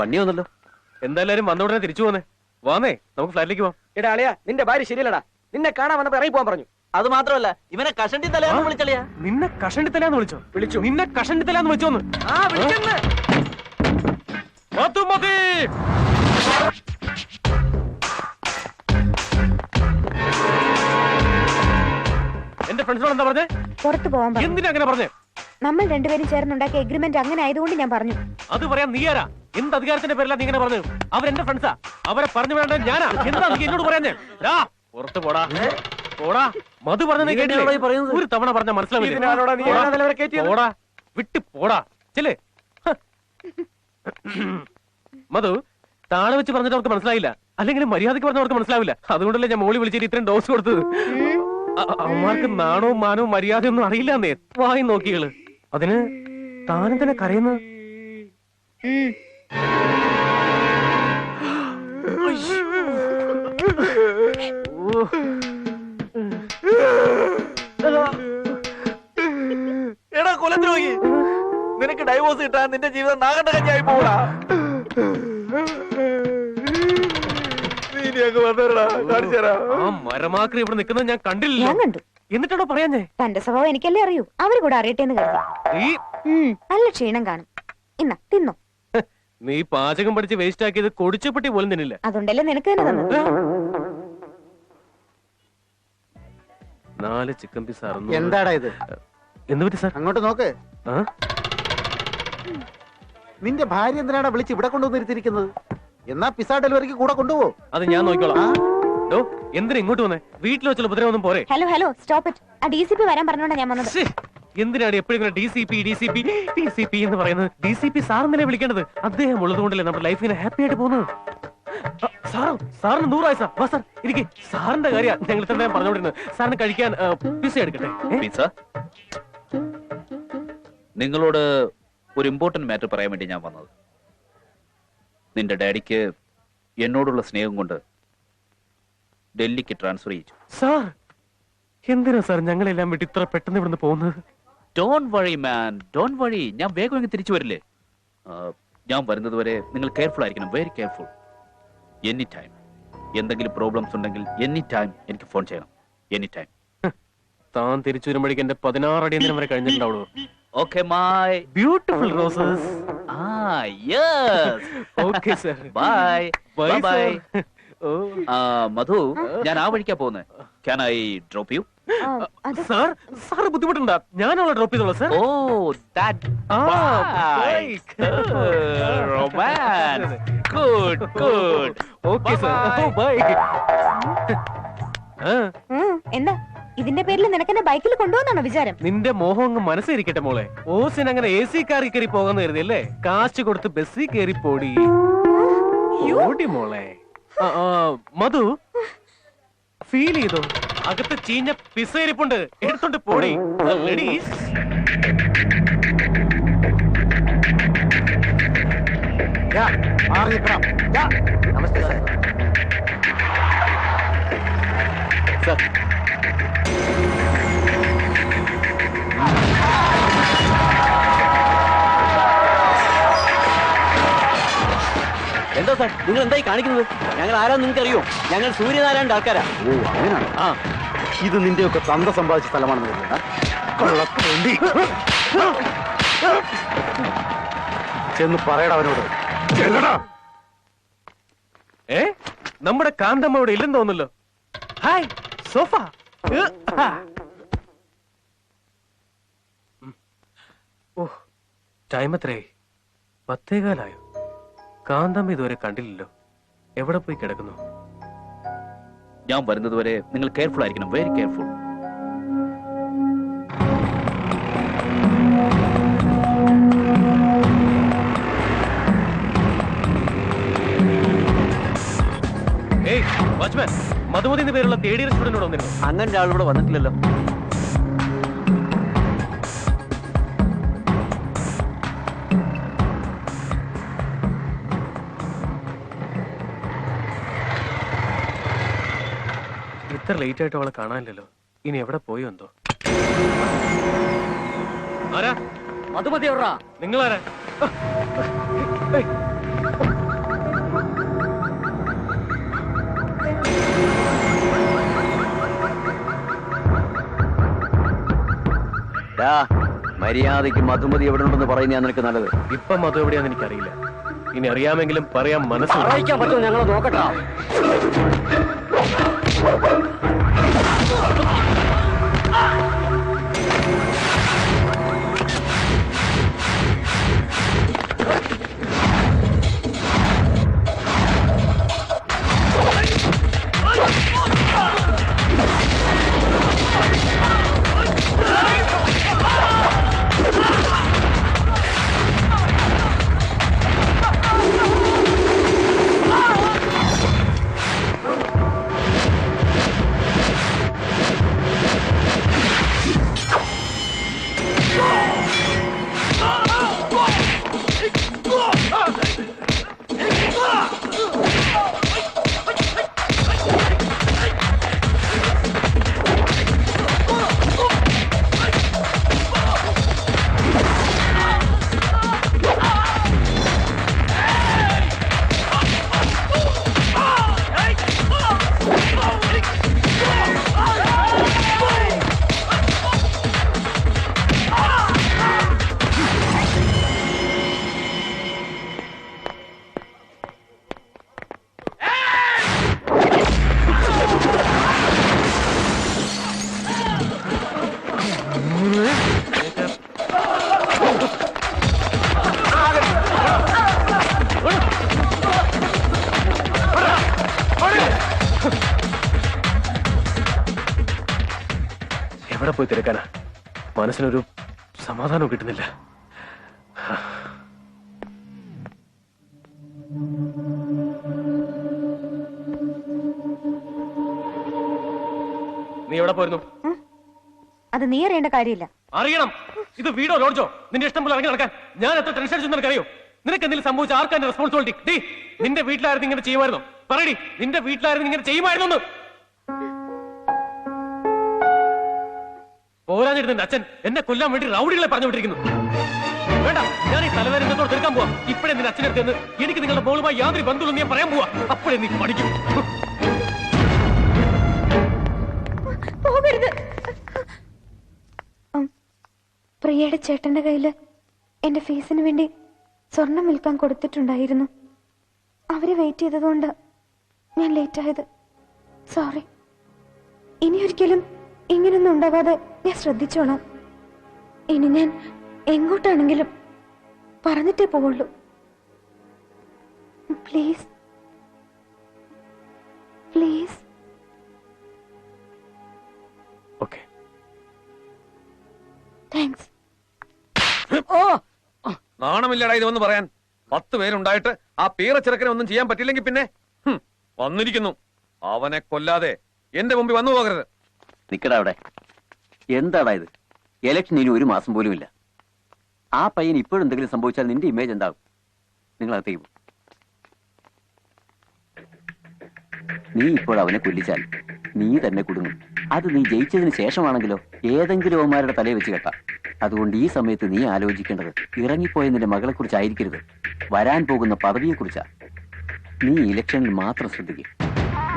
Bunny വന്നല്ലോ. എന്തായാലും വന്ന ഉടനെ തിരിച്ചു പോന്നെ. വാന്നേ നമുക്ക് ഫ്ലാറ്റിലേക്ക് പോവാം. എടാ അളിയാ നിന്റെ ഭാര്യ ശരിയല്ലടാ. നിന്നെ കാണാൻ വന്നപ്പോ ഇറങ്ങി പോകാൻ പറഞ്ഞു. അത് മാത്രമല്ല ഇവനെ കഷണ്ടി തലയാന്ന് വിളിച്ചളിയാ. നിന്നെ കഷണ്ടി തലയാന്ന് വിളിച്ചോ? വിളിച്ചു. നിന്നെ കഷണ്ടിത്തലാന്ന് വിളിച്ചോന്ന്. ആ വിളിച്ചെന്ന്. മതി എന്റെ ഫ്രണ്ട്സിനോട് എന്താ പറഞ്ഞേ? പുറത്തു പോവാൻ പറഞ്ഞു. എന്തിനാ അങ്ങനെ പറഞ്ഞേ? നമ്മൾ രണ്ടുപേരും ചേർന്നുണ്ടാക്കിയ എഗ്രിമെന്റ് അങ്ങനെ ആയതുകൊണ്ട് ഞാൻ പറഞ്ഞു. അത് പറയാം നീ ആരാ? എന്ത് അധികാരത്തിന്റെ പേരിലാ നീ ഇങ്ങനെ പറഞ്ഞു അവരെന്റെ ഫ്രണ്ട്സാ അവരെ പറഞ്ഞു വേണ്ട ഞാനാ. എന്താ നീ എന്നോട് പറയുന്നേ? ഡാ, പുറത്ത് പോടാ. പോടാ. മധു പറഞ്ഞു നീ കേട്ടില്ലേ? എന്തിനാടാ ഈ പറയുന്നത്? ഒരു തവണ പറഞ്ഞ മനസ്സിലാവില്ലേ? പോടാ. വിട്ട് പോടാ. ചെല്ലേ. മധു താഴെ വെച്ച് പറഞ്ഞിട്ട് അവർക്ക് മനസ്സിലായില്ല. അല്ലെങ്കിൽ മര്യാദയ്ക്ക് പറഞ്ഞ അവർക്ക് മനസ്സിലാവില്ല. അതുകൊണ്ടല്ലേ ഞാൻ മോളി വിളിച്ചിട്ട് ഇത്രയും ഡോസ് കൊടുത്തത്? അവന്മാർക്ക് നാണവും മാനവും മര്യാദയൊന്നും അറിയില്ലെന്നേ വായി നോക്കികൾ അതിന് താനും തന്നെ കരയുന്നത്. എടാ കൊലദ്രോഹി നിനക്ക് ഡൈവോഴ്സ് കിട്ടാൻ നിന്റെ ജീവിതം നാഗണ്ട കഞ്ഞായി പോടാ നീ ഇനി അങ്ങ് വന്നേരടാ. ആ മരമാക്രി ഇവിടെ നിൽക്കുന്നത് ഞാൻ കണ്ടില്ല ഞാൻ കണ്ടു. എന്നിട്ടാണോ പറയാഞ്ഞേ? തന്റെ സ്വഭാവം എനിക്കല്ലേ അറിയൂ. അവർ കൂടെ അറിയട്ടെ എന്ന് കരുതി. നല്ല ക്ഷീണം കാണും. ഇന്ന തിന്നു. നീ പാചകം പഠിച്ച് വേസ്റ്റ് ആക്കിയത് കൊടിച്ചപ്പെട്ടി പോലും തിന്നില്ല. അതുകൊണ്ടല്ലേ നിനക്ക് തന്നെ തന്നത്? നാല് ചിക്കൻ പീസ് എന്താടാ ഇത്? എന്ന് പറ്റി സാർ? അങ്ങോട്ട് നോക്ക്. നിന്റെ ഭാര്യ എന്തിനാണ് വിളിച്ച് ഇവിടെ കൊണ്ടുവന്നിരുത്തിയിരിക്കുന്നത് എന്നാ പിസ ഡെലിവറിക്ക് കൂടെ കൊണ്ടുപോകും അത് ഞാൻ നോക്കിക്കോളാം. ഡോ എന്തിനാ ഇങ്ങോട്ട് വന്നേ? വീട്ടിൽ വെച്ചുള്ള ഉപദ്രവം പോരെ? Hello hello stop it. ആ ഡി സി പി വരാൻ പറഞ്ഞോണ്ടാ ഞാൻ വന്നത്. എന്തിനാണ് എപ്പോഴും ഇങ്ങനെ D C P D C P D C P എന്ന് പറയുന്നത്? ഡി സി പി സാറിനെ വിളിക്കേണ്ടത്? അദ്ദേഹം ഉള്ളതുകൊണ്ടല്ലേ നമ്മുടെ ലൈഫ് ഇങ്ങനെ ഹാപ്പി ആയിട്ട് പോകുന്നത്? സാറോ സാറിന് നൂറായി സാർ. വാ സാർ ഇരിക്കെ. സാറിന്റെ കാര്യം ഞങ്ങൾ തന്നെ പറഞ്ഞുകൊണ്ടിരുന്നത് സാറിന് കഴിക്കാൻ പിസ എടുക്കട്ടെ? പിസ നിങ്ങളോട് ഒരു ഇമ്പോർട്ടന്റ് മാറ്റർ പറയാൻ വേണ്ടി ഞാൻ വന്നത്. നിന്റെ ഡാഡിക്ക് എന്നോടുള്ള സ്നേഹം കൊണ്ട് ഡൽഹിക്ക് ട്രാൻസ്ഫർ ചെയ്യിച്ചു. സാർ എന്തിനാ സാർ ഞങ്ങളെല്ലാം വിട്ട് ഇത്ര പെട്ടെന്ന് ഇവിടുന്ന് പോകുന്നത്? ഡോൺ വഴി മാൻ ഡോൺ വഴി ഞാൻ വേഗം ഇങ്ങ് തിരിച്ചു വരില്ലേ? ഞാൻ വരുന്നത് വരെ നിങ്ങൾ കെയർഫുൾ ആയിരിക്കണം. വെരി കെയർഫുൾ എനി ടൈം എന്തെങ്കിലും പ്രോബ്ലംസ് ഉണ്ടെങ്കിൽ എനി ടൈം എനിക്ക് ഫോൺ ചെയ്യണം. എനി ടൈം താൻ തിരിച്ചു വരുമ്പോഴേക്ക് എന്റെ പതിനാറ് അടിയന്തരം വരെ കഴിഞ്ഞിട്ടുണ്ടാവുള്ളൂ. ഓക്കെ മൈ ബ്യൂട്ടിഫുൾ റോസസ് ആ yes okay sir bye bye bye Madhu ഞാൻ ആ വഴിക്കാ പോകുന്നത് can I drop you sir sir ബുദ്ധിമുട്ടുണ്ടാ. ഞാൻ അവളെ ഡ്രോപ്പ് ചെയ്തോളാം സാർ. ഓ romance good good okay sir ഓ ബൈ എന്താ? ഇതിന്റെ പേരിൽ നിനക്കെന്നെ ബൈക്കിൽ കൊണ്ടുപോകുന്നാണോ വിചാരം? നിന്റെ മോഹം അങ്ങ് മനസ്സിരിക്കട്ടെ മോളെ. ഓസിന് അങ്ങനെ എ സി കാറിൽ കയറി പോകാന്ന് കരുതല്ലേ കാശ് കൊടുത്ത് ബസ്സിൽ കയറി പോടി. മോളെ. മധു. ഫീൽ ചെയ്തു? അകത്ത് ചീഞ്ഞ പിസ ഇരിപ്പുണ്ട് എടുത്തോണ്ട് പോടി. നമസ്തേ സാർ. സാർ എന്താ സാർ? നിങ്ങൾ എന്തായി കാണിക്കുന്നത്? ഞങ്ങൾ ആരാ നിങ്ങൾക്ക് അറിയോ ഞങ്ങൾ സൂര്യനാരായണന്റെ ആൾക്കാരാ. ഓ അങ്ങനെയാണ്? ആ. ഇത് നിന്റെയൊക്കെ തന്ത സമ്പാദിച്ച സ്ഥലമാണെന്ന്. കൊള്ളത്തോണ്ടി. ചെന്ന് പറയടാ അവനോട്. ചെല്ലടാ. ഏ? നമ്മുടെ കാന്തമ്മ ഇവിടെ ഇല്ലെന്ന് തോന്നുന്നല്ലോ ഹായ് സോഫ. ഏ, ആ. ഉം. ഓ ടൈം എത്രയായി പത്തേകാലായോ? കാന്തമ്മ ഇതുവരെ കണ്ടില്ലല്ലോ. എവിടെ പോയി കിടക്കുന്നു? ഞാൻ വരുന്നതുവരെ നിങ്ങൾ കെയർഫുൾ ആയിരിക്കണം വെരി കെയർഫുൾ മധുമതി എന്ന പേരുള്ള തേടിയ സ്റ്റുഡന്റ് ഇവിടെ വന്നിരുന്നു. അങ്ങനെ ഒരാളിവിടെ വന്നിട്ടില്ലല്ലോ. ഇത്ര ലേറ്റ് ആയിട്ട് അവളെ കാണാനില്ലല്ലോ. ഇനി എവിടെ പോയോ എന്തോ? ആരാ? അത് മതി എവിടാ നിങ്ങളാരാ? മര്യാദയ്ക്ക് മധുമതി എവിടെ ഉണ്ടെന്ന് പറയുന്ന നിനക്ക് നല്ലത്. ഇപ്പൊ മധു എവിടെയാന്ന് എനിക്കറിയില്ല. ഇനി അറിയാമെങ്കിലും പറയാൻ മനസ്സിലാക്കാൻ പറ്റും ഞങ്ങൾ നോക്കട്ടാ? Ha ha ha! മനസ്സിനൊരു സമാധാനം കിട്ടുന്നില്ല. നീ എവിടെ പോയിരുന്നു? അത് നീ അറിയേണ്ട കാര്യമില്ല. അറിയണം. ഇത് വീടോ ലോഡ്ജോ? നിന്റെ ഇഷ്ടം പോലെ ഇറങ്ങി നടക്കാൻ. ഞാൻ എത്ര ടെൻഷൻ അടിച്ചു നിനക്കറിയോ നിനക്ക് എന്തെങ്കിലും സംഭവിച്ച? ആർക്കാന്റെ റെസ്പോൺസിബിലിറ്റി ഡീ നിന്റെ വീട്ടിലായിരുന്നു ഇങ്ങനെ ചെയ്യുമായിരുന്നു. പറയടി നിന്റെ വീട്ടിലായിരുന്നു ഇങ്ങനെ ചെയ്യുമായിരുന്നു പോരാഞ്ഞിട്ട് അച്ഛൻ എന്നെ കൊല്ലാൻ വേണ്ടി റൗഡികളെ പറഞ്ഞു വിട്ടിരിക്കുന്നു. വേണ്ട ഞാൻ ഈ തലവേദനത്തോട് തീർക്കാൻ പോവാ. ഇപ്പഴേ നിന്റെ അച്ഛനടുത്ത് നിന്ന് എനിക്ക് നിങ്ങളുടെ മോളുമായി യാതൊരു ബന്ധുവില്ലെന്ന് ഞാൻ പറയാൻ പോവാ. അപ്പോഴേ നീ പഠിക്കും. പ്രിയയുടെ ചേട്ടന്റെ കയ്യിൽ എന്റെ ഫീസിന് വേണ്ടി സ്വർണം വിൽക്കാൻ കൊടുത്തിട്ടുണ്ടായിരുന്നു. അവർ വെയിറ്റ് ചെയ്തതുകൊണ്ട് ഞാൻ ലേറ്റ് ആയത് സോറി. ഇനി ഒരിക്കലും ഇങ്ങനൊന്നും ഉണ്ടാവാതെ ഞാൻ ശ്രദ്ധിച്ചോളാം. ഇനി ഞാൻ എങ്ങോട്ടാണെങ്കിലും പറഞ്ഞിട്ടേ പോവുള്ളൂ. പ്ലീസ്. പ്ലീസ്. ഓക്കെ. താങ്ക്സ്. നാണമില്ലടാ ഇത് വന്ന് പറയാൻ. പത്ത് പേരുണ്ടായിട്ട് ആ പീറച്ചിറക്കനെ ഒന്നും ചെയ്യാൻ പറ്റില്ലെങ്കിൽ പിന്നെ. വന്നിരിക്കുന്നു. അവനെ കൊല്ലാതെ എന്റെ മുമ്പിൽ വന്നു പോകരുത്. നിക്കടാ അവിടെ. എന്താടാ ഇത്? എലക്ഷൻ ഇനി ഒരു മാസം പോലും ഇല്ല. ആ പയ്യൻ ഇപ്പോഴും എന്തെങ്കിലും സംഭവിച്ചാൽ നിന്റെ ഇമേജ് എന്താകും? നിങ്ങൾ അകത്തേക്ക് പോ. നീ ഇപ്പോൾ അവനെ കൊല്ലിച്ചാൽ നീ തന്നെ കുടുങ്ങും. അത് നീ ജയിച്ചതിന് ശേഷമാണെങ്കിലോ ഏതെങ്കിലും അവന്മാരുടെ തലയെ വെച്ച് കെട്ടാം. അതുകൊണ്ട് ഈ സമയത്ത് നീ ആലോചിക്കേണ്ടത് ഇറങ്ങിപ്പോയ നിന്റെ മകളെ കുറിച്ചായിരിക്കരുത് വരാൻ പോകുന്ന പദവിയെക്കുറിച്ചാ. നീ ഇലക്ഷനിൽ മാത്രം ശ്രദ്ധിക്കും.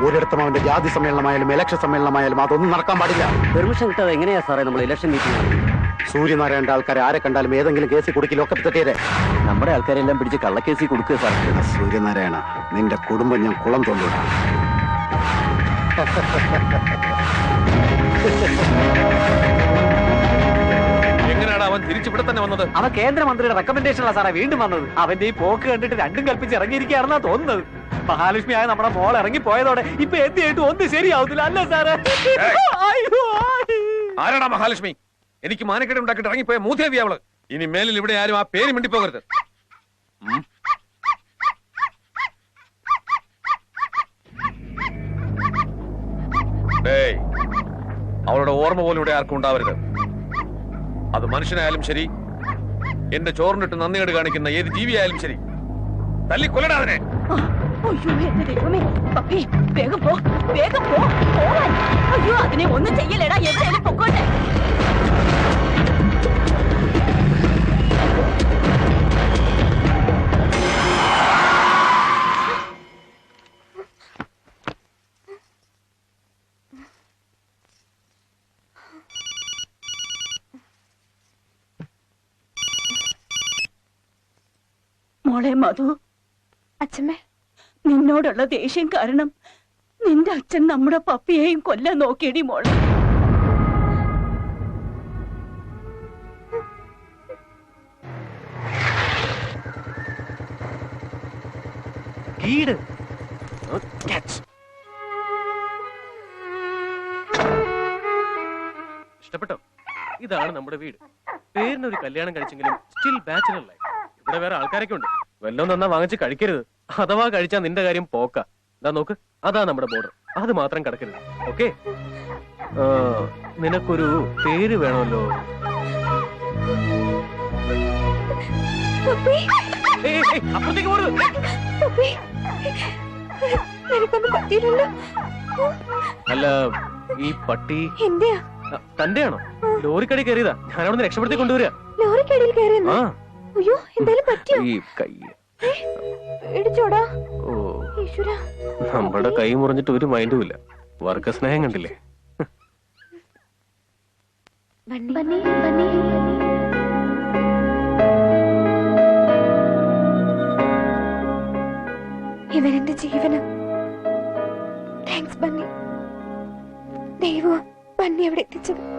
ഒരിടത്തും അവന്റെ ജാതി സമ്മേളനമായാലും ഇലക്ഷൻ സമ്മേളനമായാലും അതൊന്നും നടക്കാൻ പാടില്ല. പെർമിഷൻ കിട്ടാതെ എങ്ങനെയാ സാറേ നമ്മൾ ഇലക്ഷൻ മീറ്റിംഗ് സൂര്യനാരായണന്റെ ആൾക്കാരെ ആരെ കണ്ടാലും ഏതെങ്കിലും കേസിൽ കുടുക്കി ലോക്കപ്പ് തെറ്റിയരെ നമ്മുടെ ആൾക്കാരെല്ലാം പിടിച്ച് കള്ളക്കേസിൽ കൊടുക്കുക സാർ സൂര്യനാരായണ നിന്റെ കുടുംബം ഞാൻ കുളം എങ്ങനെയാണ് അവൻ തിരിച്ചിവിടെ തന്നെ വന്നത്? അവൻ കേന്ദ്രമന്ത്രിയുടെ റെക്കമെൻഡേഷനാണ് സാറേ വീണ്ടും വന്നത്. അവന്റെ ഈ പോക്ക് കണ്ടിട്ട് രണ്ടും കൽപ്പിച്ച് ഇറങ്ങിയിരിക്കുകയാണെന്നാ തോന്നുന്നത്. മഹാലക്ഷ്മി ആയ നമ്മുടെ മോൾ ഇറങ്ങി പോയതോടെ ഇപ്പൊ എന്തിയായിട്ട് ഒന്നും ശരിയാവത്തില്ല അല്ലേ സാറേ? അയ്യോ. ആരാടാ മഹാലക്ഷ്മി? എനിക്ക് മാനക്കേട് ഉണ്ടാക്കി ഇറങ്ങിപ്പോയ മൂത്തേവി അവൾ. ഇനി മേലിൽ ഇവിടെ ആരും ആ പേര് മിണ്ടിപ്പോകരുത്. അവളുടെ ഓർമ്മ പോലും ഇവിടെ ആർക്കും ഉണ്ടാവരുത്. അത് മനുഷ്യനായാലും ശരി എന്റെ ചോറിനിട്ട് നന്ദികേട് കാണിക്കുന്ന ഏത് ജീവിയായാലും ശരി. തല്ലി കൊല്ലടാ അതിനെ അയ്യോ എന്റെ ദൈവമേ പപ്പി വേഗം പോ വേഗം പോ പോവാൻ അയ്യോ അതിനെ ഒന്നും ചെയ്യലേടാ എവിടെയാലും പൊക്കോട്ടെ മോളെ മധു. അച്ഛമ്മേ. നിന്നോടുള്ള ദേഷ്യം കാരണം നിന്റെ അച്ഛൻ നമ്മുടെ പപ്പിയെയും കൊല്ലാൻ നോക്കിയടി മോളെ. Catch. ഇഷ്ടപ്പെട്ടോ? ഇതാണ് നമ്മുടെ വീട്. പേരിനൊരു കല്യാണം കഴിച്ചെങ്കിലും സ്റ്റിൽ ബാച്ചുലർ ലൈഫ് ഇവിടെ വേറെ ആൾക്കാരൊക്കെ ഉണ്ട്. വല്ലതും നന്നാ വാങ്ങിച്ച് കഴിക്കരുത്. അഥവാ കഴിച്ചാൽ നിന്റെ കാര്യം പോക്ക. ഇതാ നോക്ക് അതാ നമ്മുടെ ബോർഡർ അത് മാത്രം കിടക്കരുത്. ഓക്കെ? നിനക്കൊരു പേര് വേണമല്ലോ. അല്ല ഈ പട്ടി തന്റെയാണോ? ലോറിക്കടി കയറിയതാ. ഞാൻ അവിടെ നിന്ന് രക്ഷപ്പെടുത്തി കൊണ്ടുവരിക. ലോറിക്കടിയിൽ കയറിയോ എന്തായാലും പറ്റിയോ? ഈ കൈ പേടിച്ചോടാ. ഓ. ഈശ്വരാ. നമ്മുടെ കൈ മുറിഞ്ഞിട്ട് ഒരു മൈൻഡും ഇല്ല. വർക്ക സ്നേഹം കണ്ടില്ലേ? ബണ്ണി. ബണ്ണി. ബണ്ണി ഇവനെന്റെ ജീവനം. Thanks Bunny. ദൈവം ബണ്ണി എവിടെ എത്തിച്ചത്?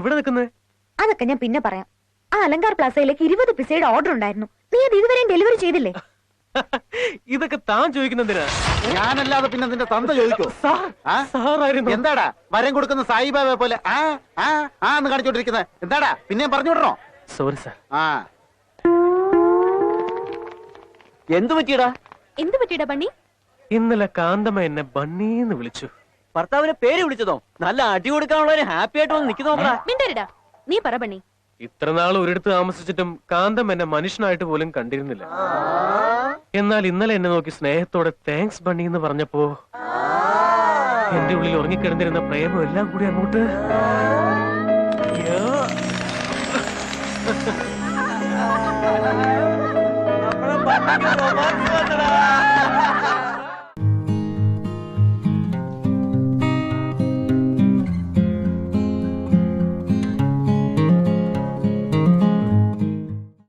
ഇവിടെ നിൽക്കുന്നത്? അതൊക്കെ ഞാൻ പിന്നെ പറയാം. ആ അലങ്കാർ പ്ലാസയിലേക്ക് ഇരുപത് പിസയുടെ ഓർഡർ ഉണ്ടായിരുന്നു. നീ അത് ഇതുവരെയും ഡെലിവറി ചെയ്തില്ലേ? ഇതൊക്കെ താൻ ചോദിക്കുന്നെന്തിനാ ഞാനല്ലാതെ പിന്നെ നിന്റെ തന്ത ചോദിക്കോ? ആ? സാറായിരുന്നു. എന്താടാ? വരം കൊടുക്കുന്ന സായിബാബയെ പോലെ ആ ആ ആ എന്ന് കാണിച്ചോണ്ടിരിക്കുന്നത് എന്താടാ? പിന്നെ പറഞ്ഞു വിടണോ? സോറി സാർ ആ. എന്തു പറ്റിയടാ? എന്ത് പറ്റിയടാ ബണ്ണി? ഇന്നലെ കാന്തമ്മ എന്നെ ബണ്ണീന്ന് വിളിച്ചു. ഭർത്താവിനെ പേര് വിളിച്ചതോ? നല്ല അടി കൊടുക്കാനുള്ളവര് ഹാപ്പി ആയിട്ട് വന്ന് നിൽക്കുന്നു മിണ്ടരുടാ. നീ പറ പണി ഇത്ര നാൾ ഒരിടത്ത് താമസിച്ചിട്ടും കാന്തം എന്നെ മനുഷ്യനായിട്ട് പോലും കണ്ടിരുന്നില്ല. എന്നാൽ ഇന്നലെ എന്നെ നോക്കി സ്നേഹത്തോടെ താങ്ക്സ് ബണ്ണി എന്ന് പറഞ്ഞപ്പോ എന്റെ ഉള്ളിൽ ഉറങ്ങിക്കിടന്നിരുന്ന പ്രേമം എല്ലാം കൂടി അങ്ങോട്ട്. നമ്മളെ.